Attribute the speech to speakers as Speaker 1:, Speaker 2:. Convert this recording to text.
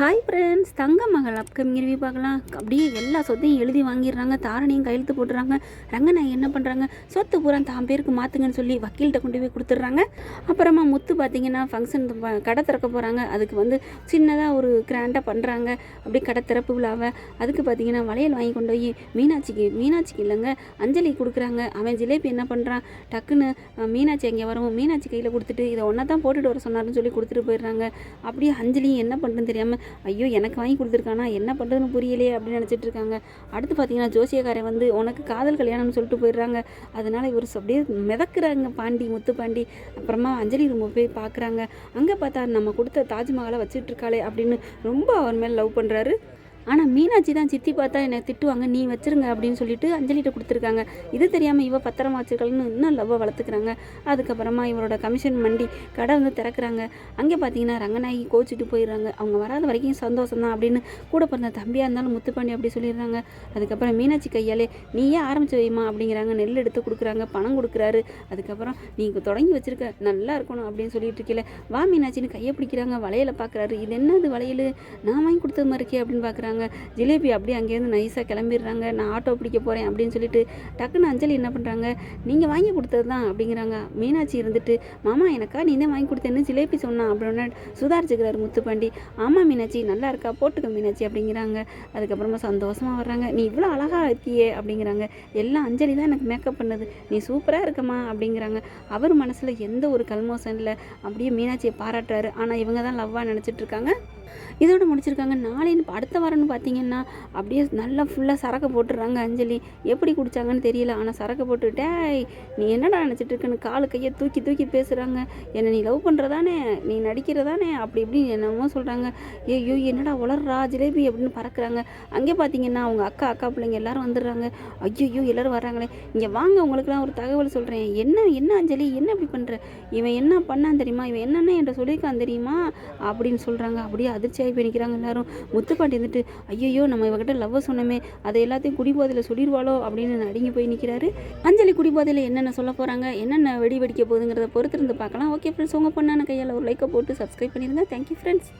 Speaker 1: Hi friends தங்க மகள் upcoming review பார்க்கலாம். அப்படியே எல்லா சொத்தையும் எழுதி வாங்கிடுறாங்க தாரணையும் கையெழுத்து போட்டுறாங்க. ரங்கநாயகி என்ன பண்ணுறாங்க சொத்து பூரா தான் பேருக்கு மாற்றுங்கன்னு சொல்லி வக்கீல்கிட்ட கொண்டு போய் கொடுத்துட்றாங்க. அப்புறமா முத்து பார்த்தீங்கன்னா ஃபங்க்ஷன் கடை திறக்க போகிறாங்க அதுக்கு வந்து சின்னதாக ஒரு கிராண்டாக பண்ணுறாங்க அப்படி கடை திறப்பு விழாவை. அதுக்கு பார்த்தீங்கன்னா வளையல் வாங்கி கொண்டு போய் மீனாட்சிக்கு மீனாட்சிக்கு இல்லைங்க அஞ்சலி கொடுக்குறாங்க. அவன் ஜிலேபி என்ன பண்ணுறான் டக்குன்னு மீனாட்சி அங்கே வரவும் மீனாட்சி கையில் கொடுத்துட்டு இதை ஒன்றா தான் போட்டுட்டு வர சொன்னார்னு சொல்லி கொடுத்துட்டு போயிடுறாங்க. அப்படியே அஞ்சலியும் என்ன பண்ணுறதுன்னு தெரியாமல் ஐயோ எனக்கு வாங்கி கொடுத்துருக்கானா? என்ன பண்ணுறதுன்னு புரியலையே அப்படின்னு நினச்சிட்டு இருக்காங்க. அடுத்து பார்த்தீங்கன்னா ஜோசியக்காரன் வந்து உனக்கு காதல் கல்யாணம்னு சொல்லிட்டு போயிடுறாங்க. அதனால் இவர் அப்படியே மிதக்குறாங்க பாண்டி முத்து பாண்டி. அப்புறமா அஞ்சலி ரூம் போய் பார்க்குறாங்க அங்கே பார்த்தா நம்ம கொடுத்த தாஜ்மஹாலை வச்சுட்டு இருக்காளே அப்படின்னு ரொம்ப அவர் மேலே லவ் பண்ணுறாரு ஆனால் மீனாட்சி தான் சித்தி பார்த்தா என்னை திட்டுவாங்க நீ வச்சிருங்க அப்படின்னு சொல்லிட்டு அஞ்சலிட்ட கொடுத்துருக்காங்க. இது தெரியாமல் இவ பத்திரமா வச்சிருக்கலன்னு இன்னும் லவ்வை வளர்த்துக்கிறாங்க. அதுக்கப்புறமா இவரோட கமிஷன் மண்டி கடை வந்து திறக்கிறாங்க. அங்கே பார்த்தீங்கன்னா ரங்கநாயகி கோச்சிட்டு போயிடுறாங்க. அவங்க வராத வரைக்கும் சந்தோஷம் தான் அப்படின்னு கூட பிறந்த தம்பியாக இருந்தாலும் முத்துப்பாண்டி அப்படி சொல்லிடுறாங்க. அதுக்கப்புறம் மீனாட்சி கையாலே நீயே ஆரம்பிச்சு வைமா? அப்படிங்கிறாங்க. நெல் எடுத்து கொடுக்குறாங்க பணம் கொடுக்குறாரு. அதுக்கப்புறம் நீங்கள் தொடங்கி வச்சிருக்க நல்லா இருக்கணும் அப்படின்னு சொல்லிட்டு இருக்கல வா மீனாட்சின்னு கையை பிடிக்கிறாங்க வளையலை பார்க்குறாரு இது என்னது வளையல்? நான் வாங்கி கொடுத்தது மாதிரி இருக்கே அப்படின்னு பார்க்குறாங்க ஜிலேபி அப்படியே அங்கேருந்து நைஸாக கிளம்பிடுறாங்க. நான் ஆட்டோ பிடிக்க போகிறேன் அப்படின்னு சொல்லிட்டு டக்குன்னு அஞ்சலி என்ன பண்ணுறாங்க நீங்கள் வாங்கி கொடுத்தது தான் அப்படிங்கிறாங்க. மீனாட்சி இருந்துட்டு மாமா எனக்கா நீ தான் வாங்கி கொடுத்தேன்னு ஜிலேபி சொன்னான் அப்படின்னு சுதாரிச்சுக்கிறாரு முத்துப்பாண்டி. ஆமாம் மீனாட்சி நல்லா இருக்கா? போட்டுக்க மீனாட்சி அப்படிங்கிறாங்க. அதுக்கப்புறமா சந்தோஷமாக வர்றாங்க. நீ இவ்வளோ அழகாக இருக்கியே அப்படிங்கிறாங்க. எல்லாம் அஞ்சலி தான் எனக்கு மேக்கப் பண்ணுது. நீ சூப்பராக இருக்கம்மா அப்படிங்கிறாங்க. அவர் மனசில் எந்த ஒரு கல்மோசம் இல்லை. அப்படியே மீனாட்சியை பாராட்டுறாரு. ஆனால் இவங்க தான் லவ்வாக நினச்சிட்ருக்காங்க இதோட முடிச்சிருக்காங்க. நாளைன்னு அடுத்த வாரம் வாரம்னு பார்த்தீங்கன்னா அப்படியே நல்லா ஃபுல்லாக சரக்கு போட்டுடுறாங்க அஞ்சலி. எப்படி குடித்தாங்கன்னு தெரியல. ஆனால் சரக்கு போட்டு டேய் நீ என்னடா நினச்சிட்டு இருக்கன்னு காலு கையை தூக்கி தூக்கி பேசுகிறாங்க என்னை நீ லவ் பண்ணுறதானே நீ நடிக்கிறதானே? அப்படி இப்படி என்னமோ சொல்கிறாங்க ஐயோ என்னடா உளர்றா ஜிலேபி அப்படின்னு பறக்குறாங்க. அங்கே பார்த்தீங்கன்னா அவங்க அக்கா அக்கா பிள்ளைங்க எல்லாரும் வந்துடுறாங்க. ஐயோ எல்லோரும் வர்றாங்களே. இங்கே வாங்க உங்களுக்குலாம் ஒரு தகவல் சொல்கிறேன் என்ன என்ன அஞ்சலி? என்ன இப்படி பண்ணுற இவன் என்ன பண்ணான் தெரியுமா? இவன் என்னென்ன என்கிட்ட சொல்லியிருக்கான் தெரியுமா? அப்படின்னு சொல்கிறாங்க அப்படியே அதிர்ச்சியாகி போய் நிற்கிறாங்க எல்லாரும். முத்துப்பாட்டி இருந்துட்டு ஐயையோ நம்ம இவகிட்ட லவ்வை சொன்னோமே அதை எல்லாத்தையும் குடிபோதையில் சொல்லிடுவாளோ அப்படின்னு நடுங்கி போய் நிற்கிறாரு அஞ்சலி குடிபோதையில் என்னென்ன சொல்ல போகிறாங்க என்னென்ன வெடி வெடிக்க போகுதுங்கிறத பொறுத்திருந்து பார்க்கலாம். ஓகே ஃப்ரெண்ட்ஸ் உங்கள் பொண்ணான கையால் ஒரு லைக்கை போட்டு சப்ஸ்கிரைப் பண்ணிடுங்க தேங்க்யூ ஃப்ரெண்ட்ஸ்